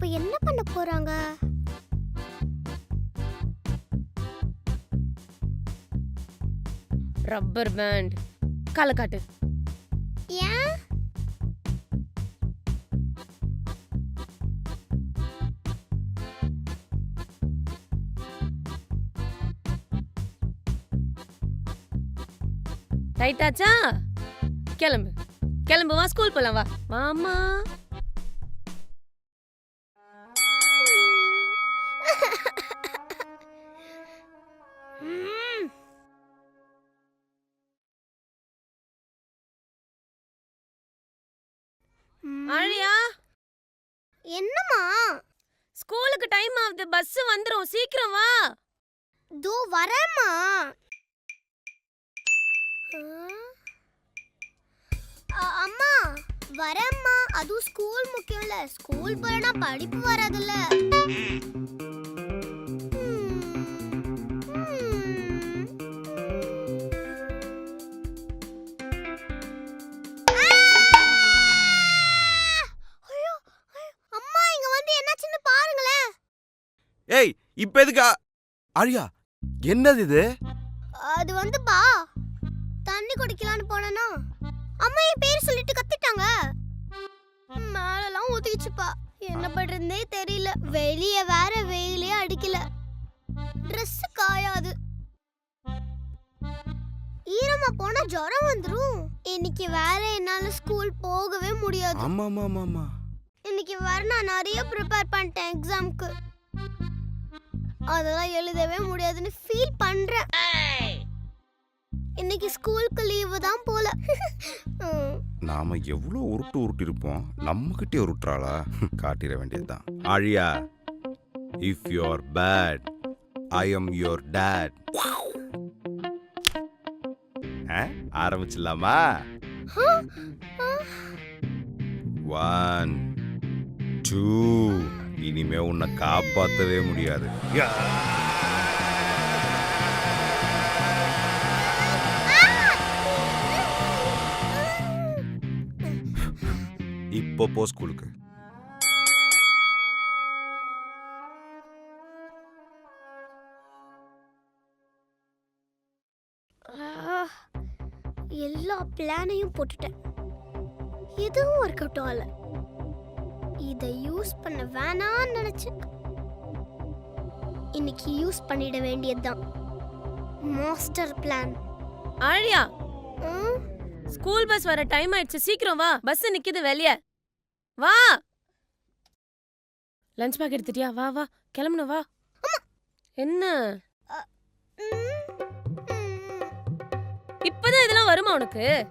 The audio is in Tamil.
அப்ப என்ன பண்ண போறாங்க? ரப்பர் பேண்ட் காலை காட்டு. ஏன்? ரைட் ஆச்சா? கிளம்பு. கிளம்பு வா ஸ்கூல் போலாம் வா. மாமா. ம். ஆழியா? என்னம்மா? ஸ்கூலுக்கு டைம் ஆகுது பஸ் வந்துரும் சீக்கிரம் வா. தோ வரேம்மா. அம்மா வரேம்மா. அதுவும் ஸ்கூல் முக்கியம்ல. ஸ்கூல் போலனா படிப்பு வராதுல்ல. ஏய் இப்ப எதுக்கா? ஆழியா என்னது இது? அது வந்து பா. தண்ணி குடிக்கலான்னு போனேனா. அம்மா என் பேர் சொல்லிட்டு கத்திட்டாங்க. மேலெல்லாம் ஒதுக்கிச்சுப்பா என்ன பண்றதுனே தெரியல. வெளிய வேற வெயிலே அடிக்கல. Dress காயாது. ஈரமா போனா ஜுரம் வந்துரும். இன்னைக்கு வேற என்னால ஸ்கூல் போகவே முடியாது. ஆமா ஆமா ஆமா இன்னைக்கு வர நான் நிறைய ப்ரிப்பேர் பண்ணிட்டேன் எக்ஸாம்க்கு அதெல்லாம் எழுதவே முடியாதுன்னு ஃபீல் பண்றேன். இன்னைக்கு ஸ்கூலுக்கு லீவு தான் போல. நாம எவ்வளோ உருட்டு உருட்டி இருப்போம் நம்ம கிட்டே உருட்டுறாளா? காட்டிட வேண்டியதுதான். Aliya if you are bad I am your dad ஆரம்பிச்சிடலாமா? One two இனிமே உன்னை காப்பாற்றவே முடியாது. இப்போ போ ஸ்கூலுக்கு. எல்லா பிளானையும் போட்டுட்டேன். எதுவும் ஒர்க் அவுட் ஆகலை. இதை யூஸ் பண்ண வேணாம்னு நினைச்சேன் இன்னைக்கு யூஸ் பண்ணிட வேண்டியதுதான். Master plan. Aliya school bus வர டைம் ஆயிடுச்சு. சீக்கிரம் வா. பஸ் நிக்குது வெளிய. வா. லஞ்ச் பேக் எடுத்துட்டியா? வா வா. கிளம்பணும் வா. என்ன? இப்பதான் இதெல்லாம் வருமா உனக்கு?